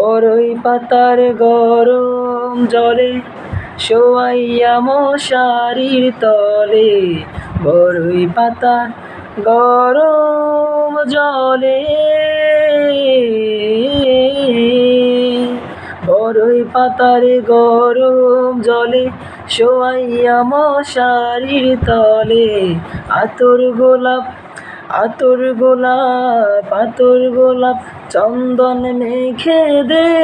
বড়ই পাতার গরম জলে শোয়াইয়া মশারির তলে। বড়ই পাতার গরম জলে। বড়ই পাতার গরম জলে শোয়াইয়া মশারির তলে। আতর গোলাপ আতর গোলাপ আতর গোলাপ চন্দন মেখে দে।